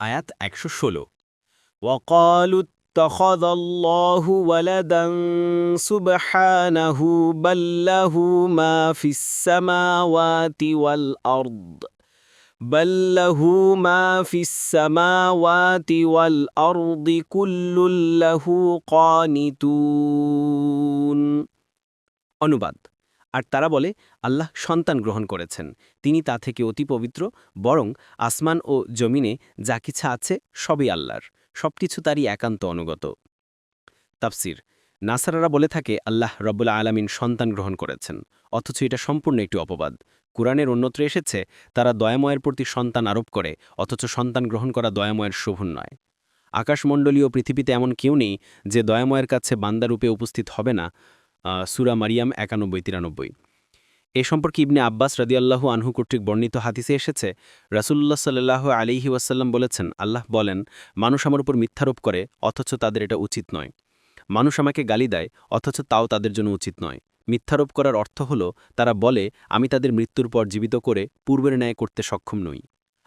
আয়াত একশো ষোলো وقالوا اتخذ الله ولدا سبحانه بل له ما في السماوات والأرض بل له ما في السماوات والأرض كل له قانتون অনুবাদ আর তারা বলে, আল্লাহ সন্তান গ্রহণ করেছেন। তিনি তা থেকে অতি পবিত্র, বরং আসমান ও জমিনে যা কিছু আছে সবই আল্লাহর। সবকিছু তারই একান্ত অনুগত। তাফসির। নাসারারা বলে থাকে, আল্লাহ রব্বুল্লা আলামিন সন্তান গ্রহণ করেছেন। অথচ এটা সম্পূর্ণ একটি অপবাদ। কোরআনের অন্যত্র এসেছে, তারা দয়াময়ের প্রতি সন্তান আরোপ করে, অথচ সন্তান গ্রহণ করা দয়াময়ের শোভন নয়। আকাশমণ্ডলীয় পৃথিবীতে এমন কেউ নেই যে দয়াময়ের কাছে বান্দারূপে উপস্থিত হবে না। সুরা মারিয়াম একানব্বই, তিরানব্বই। এ সম্পর্কে ইবনে আব্বাস রাদিয়াল্লাহু আনহু কর্তৃক বর্ণিত হাদিসে এসেছে, রাসূলুল্লাহ সাল্লাহ আলিহি ওয়াসাল্লাম বলেছেন, আল্লাহ বলেন, মানুষ আমার উপর মিথ্যারোপ করে, অথচ তাদের এটা উচিত নয়। মানুষ আমাকে গালি দেয়, অথচ তাও তাদের জন্য উচিত নয়। মিথ্যারোপ করার অর্থ হল, তারা বলে, আমি তাদের মৃত্যুর পর জীবিত করে পূর্বের ন্যায় করতে সক্ষম নই।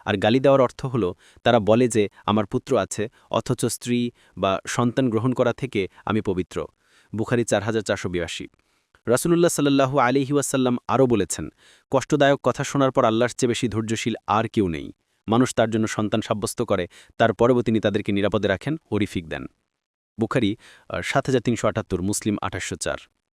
আর গালি দেওয়ার অর্থ হল, তারা বলে যে, আমার পুত্র আছে, অথচ স্ত্রী বা সন্তান গ্রহণ করা থেকে আমি পবিত্র। বুখারি চার হাজার চারশো বিরাশি। রাসুলুল্লাহ সাল্লাহ আলিহি ওয়াসাল্লাম আরও বলেছেন, কষ্টদায়ক কথা শোনার পর আল্লাহর চেয়ে বেশি ধৈর্যশীল আর কেউ নেই। মানুষ তার জন্য সন্তান সাব্যস্ত করে, তারপরেও তিনি তাদেরকে নিরাপদে রাখেন হরিফিক দেন। বুখারি সাত হাজার তিনশো আটাত্তর, মুসলিম আঠাশশো